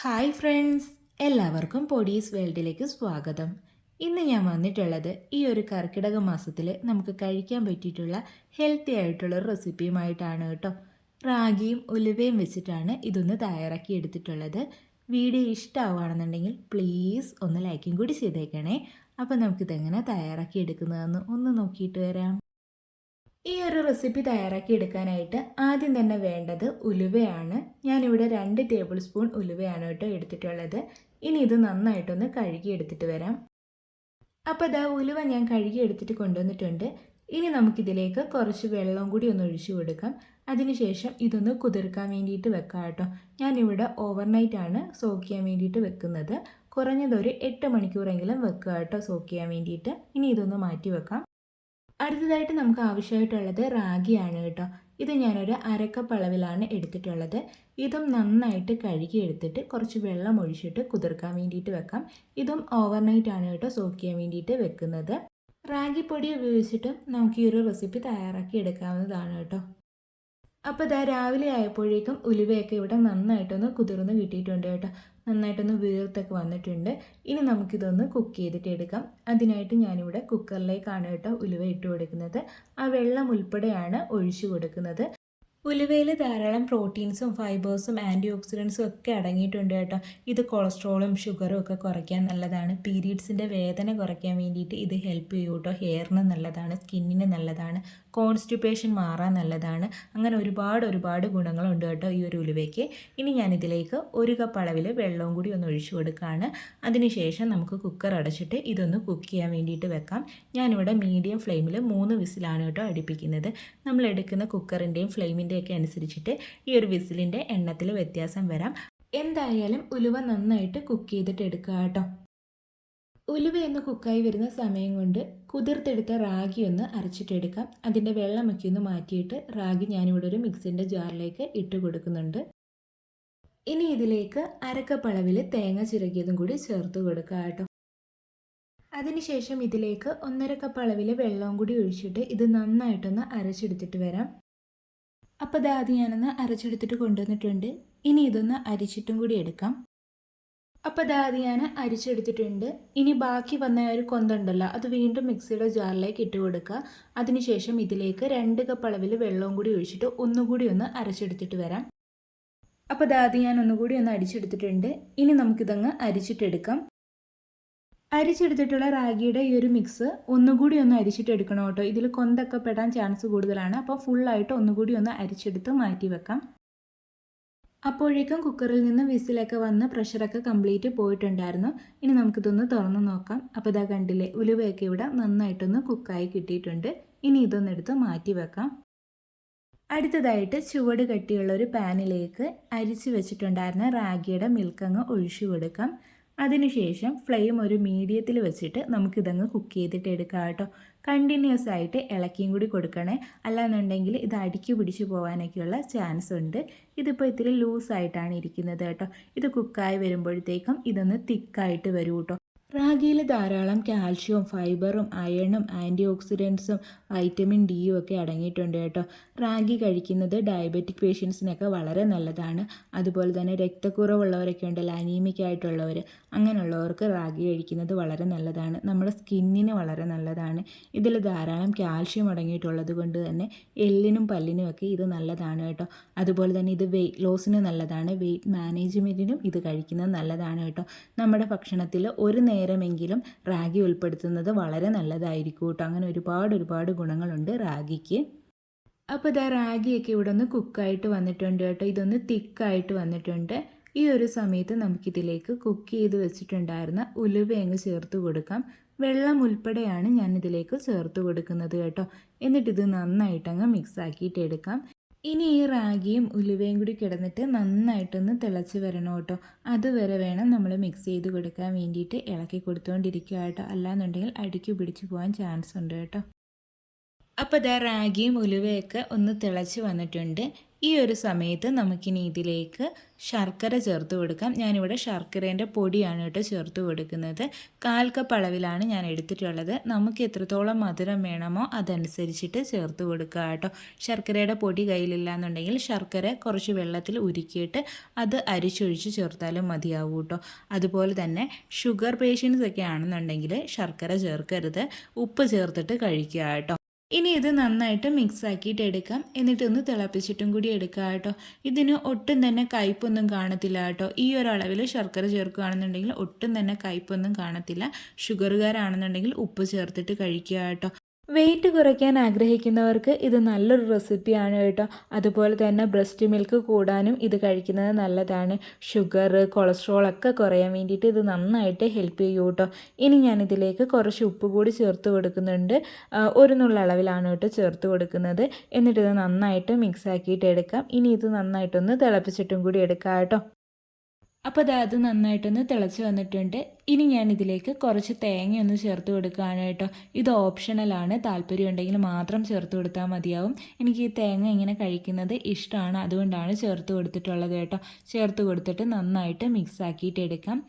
Hi friends എല്ലാവർക്കും പൊടീസ് വേൾഡിലേക്ക് സ്വാഗതം. ഇന്ന് ഞാൻ വന്നിട്ടുള്ളത് ഈ ഒരു കർക്കിടക മാസത്തിൽ നമുക്ക് കഴിക്കാൻ പറ്റിയിട്ടുള്ള ഹെൽത്തി ആയിട്ടുള്ള റെസിപ്പിയുമായിട്ടാണ് കേട്ടോ. റാഗിയും ഉലുവയും വെച്ചിട്ടാണ് ഇതൊന്ന് തയ്യാറാക്കി എടുത്തിട്ടുള്ളത്. വീഡിയോ ഇഷ്ടമാവുകയാണെന്നുണ്ടെങ്കിൽ പ്ലീസ് ഒന്ന് ലൈക്കും കൂടി ചെയ്തേക്കണേ. അപ്പോൾ നമുക്കിതെങ്ങനെ തയ്യാറാക്കി എടുക്കുന്നതെന്ന് ഒന്ന് നോക്കിയിട്ട് വരാം. ഈ ഒരു റെസിപ്പി തയ്യാറാക്കി എടുക്കാനായിട്ട് ആദ്യം തന്നെ വേണ്ടത് ഉലുവയാണ്. ഞാനിവിടെ രണ്ട് ടേബിൾ സ്പൂൺ ഉലുവയാണ് കേട്ടോ എടുത്തിട്ടുള്ളത്. ഇനി ഇത് നന്നായിട്ടൊന്ന് കഴുകി എടുത്തിട്ട് വരാം. അപ്പോൾ ഇതാ ഉലുവ ഞാൻ കഴുകി എടുത്തിട്ട് കൊണ്ടുവന്നിട്ടുണ്ട്. ഇനി നമുക്കിതിലേക്ക് കുറച്ച് വെള്ളം കൂടി ഒന്ന് ഒഴിച്ചു കൊടുക്കാം. അതിനുശേഷം ഇതൊന്ന് കുതിർക്കാൻ വേണ്ടിയിട്ട് വെക്കാം കേട്ടോ. ഞാനിവിടെ ഓവർനൈറ്റ് ആണ് സോക്ക് ചെയ്യാൻ വേണ്ടിയിട്ട് വെക്കുന്നത്. കുറഞ്ഞതൊരു എട്ട് മണിക്കൂറെങ്കിലും വെക്കുക കേട്ടോ സോക്ക് ചെയ്യാൻ വേണ്ടിയിട്ട്. ഇനി ഇതൊന്ന് മാറ്റി വെക്കാം. അടുത്തതായിട്ട് നമുക്ക് ആവശ്യമായിട്ടുള്ളത് റാഗിയാണ് കേട്ടോ. ഇത് ഞാനൊരു അരക്കപ്പ് അളവിലാണ് എടുത്തിട്ടുള്ളത്. ഇതും നന്നായിട്ട് കഴുകി എടുത്തിട്ട് കുറച്ച് വെള്ളം ഒഴിച്ചിട്ട് കുതിർക്കാൻ വേണ്ടിയിട്ട് വെക്കാം. ഇതും ഓവർനൈറ്റ് ആണ് കേട്ടോ സോക്ക് ചെയ്യാൻ വേണ്ടിയിട്ട് വെക്കുന്നത്. റാഗി പൊടി ഉപയോഗിച്ചിട്ട് നമുക്ക് ഈ ഒരു റെസിപ്പി തയ്യാറാക്കി എടുക്കാവുന്നതാണ് കേട്ടോ. അപ്പോൾ ഇതാ രാവിലെ ആയപ്പോഴേക്കും ഉലുവയൊക്കെ ഇവിടെ നന്നായിട്ടൊന്ന് കുതിർന്ന് കിട്ടിയിട്ടുണ്ട് കേട്ടോ. നന്നായിട്ടൊന്ന് വീർത്തൊക്കെ വന്നിട്ടുണ്ട്. ഇനി നമുക്കിതൊന്ന് കുക്ക് ചെയ്തിട്ട് എടുക്കാം. അതിനായിട്ട് ഞാനിവിടെ കുക്കറിലേക്കാണ് കേട്ടോ ഉലുവ ഇട്ട് കൊടുക്കുന്നത്. ആ വെള്ളം ഉൾപ്പെടെയാണ് ഒഴിച്ചു കൊടുക്കുന്നത്. ഉലുവയിൽ ധാരാളം പ്രോട്ടീൻസും ഫൈബേഴ്സും ആന്റി ഓക്സിഡൻസും ഒക്കെ അടങ്ങിയിട്ടുണ്ട് കേട്ടോ. ഇത് കൊളസ്ട്രോളും ഷുഗറും ഒക്കെ കുറയ്ക്കാൻ നല്ലതാണ്. പീരീഡ്സിന്റെ വേദന കുറയ്ക്കാൻ വേണ്ടിയിട്ട് ഇത് ഹെൽപ്പ് ചെയ്യും കേട്ടോ ഹെയറിന് നല്ലതാണ്. സ്കിന്നിന് നല്ലതാണ്. കോൺസ്റ്റിപ്പേഷൻ മാറാൻ നല്ലതാണ്. അങ്ങനെ ഒരുപാട് ഒരുപാട് ഗുണങ്ങളുണ്ട് കേട്ടോ ഈ ഒരു ഉലുവയ്ക്ക്. ഇനി ഞാനിതിലേക്ക് ഒരു കപ്പ് അളവിൽ വെള്ളവും കൂടി ഒന്ന് ഒഴിച്ചു കൊടുക്കുകയാണ് അതിനുശേഷം നമുക്ക് കുക്കർ അടച്ചിട്ട് ഇതൊന്ന് കുക്ക് ചെയ്യാൻ വേണ്ടിയിട്ട് വെക്കാം. ഞാനിവിടെ മീഡിയം ഫ്ലെയിമിൽ മൂന്ന് വിസിലാണ് കേട്ടോ അടുപ്പിക്കുന്നത്. നമ്മൾ എടുക്കുന്ന കുക്കറിന്റെയും ഫ്ലെയിമിന്റെയൊക്കെ അനുസരിച്ചിട്ട് ഈ ഒരു വിസിലിന്റെ എണ്ണത്തിൽ വ്യത്യാസം വരാം. എന്തായാലും ഉലുവ നന്നായിട്ട് കുക്ക് ചെയ്തിട്ട് എടുക്കുക കേട്ടോ. ഉലുവ ഒന്ന് കുക്കായി വരുന്ന സമയം കൊണ്ട് കുതിർത്തെടുത്ത റാഗി ഒന്ന് അരച്ചിട്ടെടുക്കാം. അതിന്റെ വെള്ളമൊക്കെ ഒന്ന് മാറ്റിയിട്ട് റാഗി ഞാനിവിടെ ഒരു മിക്സിന്റെ ജാറിലേക്ക് ഇട്ട് കൊടുക്കുന്നുണ്ട്. ഇനി ഇതിലേക്ക് അരക്കപ്പളവിൽ തേങ്ങ ചിരകിയതും കൂടി ചേർത്ത് കൊടുക്കുക കേട്ടോ. അതിനുശേഷം ഇതിലേക്ക് ഒന്നര കപ്പ് അളവിൽ വെള്ളവും കൂടി ഒഴിച്ചിട്ട് ഇത് നന്നായിട്ടൊന്ന് അരച്ചെടുത്തിട്ട് വരാം. അപ്പോൾ അത് ആദ്യം ഞാനൊന്ന് അരച്ചെടുത്തിട്ട് കൊണ്ടുവന്നിട്ടുണ്ട്. ഇനി ഇതൊന്ന് അരിച്ചിട്ടും കൂടി എടുക്കാം. അപ്പോൾ അത് ഞാൻ അരിച്ചെടുത്തിട്ടുണ്ട്. ഇനി ബാക്കി വന്ന ഒരു കൊന്തുണ്ടല്ലോ അത് വീണ്ടും മിക്സിയുടെ ജാറിലേക്ക് ഇട്ട് കൊടുക്കുക. അതിനുശേഷം ഇതിലേക്ക് രണ്ട് കപ്പ് അളവിൽ വെള്ളവും കൂടി ഒഴിച്ചിട്ട് ഒന്നുകൂടി ഒന്ന് അരച്ചെടുത്തിട്ട് വരാം. അപ്പോൾ അത് ഞാൻ ഒന്നുകൂടി ഒന്ന് അടിച്ചെടുത്തിട്ടുണ്ട് ഇനി നമുക്കിതങ്ങ് അരിച്ചിട്ടെടുക്കാം. അരിച്ചെടുത്തിട്ടുള്ള റാഗിയുടെ ഈ ഒരു മിക്സ് ഒന്നുകൂടി ഒന്ന് അരിച്ചിട്ടെടുക്കണം കേട്ടോ. ഇതിൽ കൊന്തൊക്കെ പെടാൻ ചാൻസ് കൂടുതലാണ്. അപ്പോൾ ഫുള്ളായിട്ട് ഒന്നുകൂടി ഒന്ന് അരിച്ചെടുത്ത് മാറ്റി വെക്കാം. അപ്പോഴേക്കും കുക്കറിൽ നിന്ന് വിസിലൊക്കെ വന്ന് പ്രഷറൊക്കെ കംപ്ലീറ്റ് പോയിട്ടുണ്ടായിരുന്നു. ഇനി നമുക്കിതൊന്ന് തുറന്ന് നോക്കാം. അപ്പോൾ ഇതാ കണ്ടില്ലേ ഉലുവയൊക്കെ ഇവിടെ നന്നായിട്ടൊന്ന് കുക്കായി കിട്ടിയിട്ടുണ്ട്. ഇനി ഇതൊന്നെടുത്ത് മാറ്റി വെക്കാം. അടുത്തതായിട്ട് ചുവട് കട്ടിയുള്ള ഒരു പാനിലേക്ക് അരിച്ചു വെച്ചിട്ടുണ്ടായിരുന്ന റാഗിയുടെ മിൽക്കങ്ങ് ഒഴിച്ചു കൊടുക്കാം. അതിനുശേഷം ഫ്ലെയിം ഒരു മീഡിയത്തിൽ വെച്ചിട്ട് നമുക്കിതങ്ങ് കുക്ക് ചെയ്തിട്ട് എടുക്കാം കേട്ടോ. കണ്ടിന്യൂസ് ആയിട്ട് ഇളക്കിയും കൂടി കൊടുക്കണേ. അല്ലാന്നുണ്ടെങ്കിൽ ഇത് അടുക്കി പിടിച്ച് പോകാനൊക്കെയുള്ള ചാൻസ് ഉണ്ട്. ഇതിപ്പോൾ ഇത്തിരി ലൂസായിട്ടാണ് ഇരിക്കുന്നത് കേട്ടോ. ഇത് കുക്കായി വരുമ്പോഴത്തേക്കും ഇതൊന്ന് തിക്കായിട്ട് വരും കേട്ടോ. റാഗിയിൽ ധാരാളം കാൽഷ്യവും ഫൈബറും അയണും ആന്റി ഓക്സിഡൻസും വൈറ്റമിൻ ഡിയും ഒക്കെ അടങ്ങിയിട്ടുണ്ട് കേട്ടോ. റാഗി കഴിക്കുന്നത് ഡയബറ്റിക് പേഷ്യൻസിനൊക്കെ വളരെ നല്ലതാണ്. അതുപോലെ തന്നെ രക്തക്കുറവുള്ളവരൊക്കെ ഉണ്ടല്ലോ അനീമിക് ആയിട്ടുള്ളവർ അങ്ങനെയുള്ളവർക്ക് റാഗി കഴിക്കുന്നത് വളരെ നല്ലതാണ്. നമ്മുടെ സ്കിന്നിന് വളരെ നല്ലതാണ്. ഇതിൽ ധാരാളം കാൽഷ്യം അടങ്ങിയിട്ടുള്ളത് കൊണ്ട് തന്നെ എല്ലിനും പല്ലിനും ഒക്കെ ഇത് നല്ലതാണ് കേട്ടോ. അതുപോലെ തന്നെ ഇത് വെയിറ്റ് ലോസിന് നല്ലതാണ്. വെയിറ്റ് മാനേജ്മെന്റിനും ഇത് കഴിക്കുന്നത് നല്ലതാണ് കേട്ടോ. നമ്മുടെ ഭക്ഷണത്തിൽ ഒരു നേരമെങ്കിലും റാഗി ഉൾപ്പെടുത്തുന്നത് വളരെ നല്ലതായിരിക്കും കേട്ടോ. അങ്ങനെ ഒരുപാട് ഒരുപാട് ഗുണങ്ങളുണ്ട് റാഗിക്ക്. അപ്പോൾ ഇതാ റാഗിയൊക്കെ ഇവിടെ ഒന്ന് കുക്കായിട്ട് വന്നിട്ടുണ്ട് കേട്ടോ. ഇതൊന്ന് തിക്കായിട്ട് വന്നിട്ടുണ്ട്. ഈ ഒരു സമയത്ത് നമുക്കിതിലേക്ക് കുക്ക് ചെയ്ത് വെച്ചിട്ടുണ്ടായിരുന്ന ഉലുവ അങ്ങ് ചേർത്ത് കൊടുക്കാം. വെള്ളം ഉൾപ്പെടെയാണ് ഞാൻ ഇതിലേക്ക് ചേർത്ത് കൊടുക്കുന്നത് കേട്ടോ. എന്നിട്ടിത് നന്നായിട്ടങ്ങ് മിക്സ് ആക്കിയിട്ട് എടുക്കാം. ഇനി ഈ റാഗിയും ഉലുവയും കൂടി കിടന്നിട്ട് നന്നായിട്ടൊന്ന് തിളച്ച് വരണം കേട്ടോ. അതുവരെ വേണം നമ്മൾ മിക്സ് ചെയ്ത് കൊടുക്കാൻ വേണ്ടിയിട്ട് ഇളക്കി കൊടുത്തുകൊണ്ടിരിക്കുക കേട്ടോ. അല്ലാന്നുണ്ടെങ്കിൽ അടുക്കി പിടിച്ച് പോകാൻ ചാൻസ് ഉണ്ട് കേട്ടോ. അപ്പോൾ ഇതാ റാഗിയും ഉലുവയൊക്കെ ഒന്ന് തിളച്ച് വന്നിട്ടുണ്ട്. ഈ ഒരു സമയത്ത് നമുക്കിനി ഇതിലേക്ക് ശർക്കര ചേർത്ത് കൊടുക്കാം. ഞാനിവിടെ ശർക്കരേന്റെ പൊടിയാണ് കേട്ടോ ചേർത്ത് കൊടുക്കുന്നത്. കാൽ കപ്പ് അളവിലാണ് ഞാൻ എടുത്തിട്ടുള്ളത്. നമുക്ക് എത്രത്തോളം മധുരം വേണമോ അതനുസരിച്ചിട്ട് ചേർത്ത് കൊടുക്കുക കേട്ടോ. ശർക്കരയുടെ പൊടി കയ്യിലില്ല എന്നുണ്ടെങ്കിൽ ശർക്കര കുറച്ച് വെള്ളത്തിൽ ഉരുക്കിയിട്ട് അത് അരിച്ചൊഴിച്ച് ചേർത്താലും മതിയാവും കേട്ടോ. അതുപോലെ തന്നെ ഷുഗർ പേഷ്യൻസ് ഒക്കെ ആണെന്നുണ്ടെങ്കിൽ ശർക്കര ചേർക്കരുത്. ഉപ്പ് ചേർത്തിട്ട് കഴിക്കുക കേട്ടോ. ഇനി ഇത് നന്നായിട്ട് മിക്സ് ആക്കിയിട്ട് എടുക്കാം. എന്നിട്ടൊന്ന് തിളപ്പിച്ചിട്ടും കൂടി എടുക്കുക കേട്ടോ. ഇതിന് ഒട്ടും തന്നെ കയ്പൊന്നും കാണത്തില്ല കേട്ടോ. ഈ ഒരു അളവിൽ ശർക്കര ചേർക്കുകയാണെന്നുണ്ടെങ്കിൽ ഒട്ടും തന്നെ കയ്പൊന്നും കാണത്തില്ല. ഷുഗറുകാരാണെന്നുണ്ടെങ്കിൽ ഉപ്പ് ചേർത്തിട്ട് കഴിക്കുക കേട്ടോ. വെയിറ്റ് കുറയ്ക്കാൻ ആഗ്രഹിക്കുന്നവർക്ക് ഇത് നല്ലൊരു റെസിപ്പിയാണ് കേട്ടോ. അതുപോലെ തന്നെ ബ്രസ്റ്റ് മിൽക്ക് കൂടാനും ഇത് കഴിക്കുന്നത് നല്ലതാണ്. ഷുഗർ കൊളസ്ട്രോൾ ഒക്കെ കുറയാൻ വേണ്ടിയിട്ട് ഇത് നന്നായിട്ട് ഹെൽപ്പ് ചെയ്യും കേട്ടോ. ഇനി ഞാൻ ഇതിലേക്ക് കുറച്ച് ഉപ്പ് കൂടി ചേർത്ത് കൊടുക്കുന്നുണ്ട്. ഒരു നുള്ള അളവിലാണ് കേട്ടോ ചേർത്ത് കൊടുക്കുന്നത്. എന്നിട്ട് ഇത് നന്നായിട്ട് മിക്സ് ആക്കിയിട്ട് എടുക്കാം. ഇനി ഇത് നന്നായിട്ടൊന്ന് തിളപ്പിച്ചിട്ടും കൂടി എടുക്കാം കേട്ടോ. അപ്പോൾ അത് നന്നായിട്ടൊന്ന് തിളച്ച് വന്നിട്ടുണ്ട്. ഇനി ഞാൻ ഇതിലേക്ക് കുറച്ച് തേങ്ങ ഒന്ന് ചേർത്ത് കൊടുക്കുകയാണ് കേട്ടോ. ഇത് ഓപ്ഷണലാണ് താല്പര്യം ഉണ്ടെങ്കിൽ മാത്രം ചേർത്ത് കൊടുത്താൽ മതിയാവും. എനിക്ക് ഈ തേങ്ങ ഇങ്ങനെ കഴിക്കുന്നത് ഇഷ്ടമാണ്. അതുകൊണ്ടാണ് ചേർത്ത് കൊടുത്തിട്ടുള്ളത് കേട്ടോ. ചേർത്ത് കൊടുത്തിട്ട് നന്നായിട്ട് മിക്സ് ആക്കിയിട്ട് എടുക്കാം.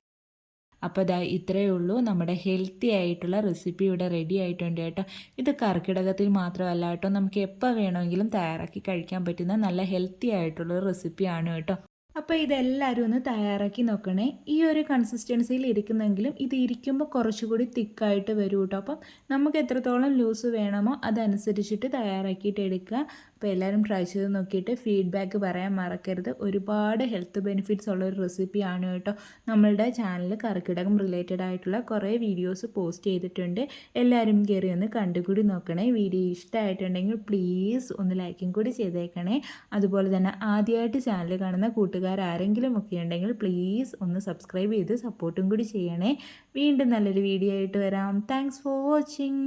അപ്പോൾ ദാ ഇത്രയേ ഉള്ളൂ. നമ്മുടെ ഹെൽത്തി ആയിട്ടുള്ള റെസിപ്പി ഇവിടെ റെഡി ആയിട്ടുണ്ട് കേട്ടോ. ഇത് കർക്കിടകത്തിൽ മാത്രമല്ല കേട്ടോ. നമുക്ക് എപ്പോൾ വേണമെങ്കിലും തയ്യാറാക്കി കഴിക്കാൻ പറ്റുന്ന നല്ല ഹെൽത്തി ആയിട്ടുള്ള റെസിപ്പിയാണ് കേട്ടോ. അപ്പോൾ ഇതെല്ലാവരും ഒന്ന് തയ്യാറാക്കി നോക്കണേ. ഈ ഒരു കൺസിസ്റ്റൻസിയിൽ ഇരിക്കുന്നെങ്കിലും ഇത് ഇരിക്കുമ്പോൾ കുറച്ചുകൂടി തിക്കായിട്ട് വരും കേട്ടോ അപ്പം നമുക്ക് എത്രത്തോളം ലൂസ് വേണമോ അതനുസരിച്ചിട്ട് തയ്യാറാക്കിയിട്ട് എടുക്കുക. അപ്പോൾ എല്ലാവരും ട്രൈ ചെയ്ത് നോക്കിയിട്ട് ഫീഡ്ബാക്ക് പറയാൻ മറക്കരുത്. ഒരുപാട് ഹെൽത്ത് ബെനിഫിറ്റ്സ് ഉള്ള ഒരു റെസിപ്പിയാണ് കേട്ടോ നമ്മളുടെ ചാനൽ കർക്കിടകം റിലേറ്റഡ് ആയിട്ടുള്ള കുറേ വീഡിയോസ് പോസ്റ്റ് ചെയ്തിട്ടുണ്ട്. എല്ലാവരും കയറി ഒന്ന് കണ്ടുകൂടി നോക്കണേ. വീഡിയോ ഇഷ്ടമായിട്ടുണ്ടെങ്കിൽ പ്ലീസ് ഒന്ന് ലൈക്കും കൂടി ചെയ്തേക്കണേ. അതുപോലെ തന്നെ ആദ്യമായിട്ട് ചാനൽ കാണുന്ന കൂട്ടുകാർ ആരെങ്കിലും ഒക്കെ ഉണ്ടെങ്കിൽ പ്ലീസ് ഒന്ന് സബ്സ്ക്രൈബ് ചെയ്ത് സപ്പോർട്ടും കൂടി ചെയ്യണേ. വീണ്ടും നല്ലൊരു വീഡിയോ ആയിട്ട് വരാം. Thanks for watching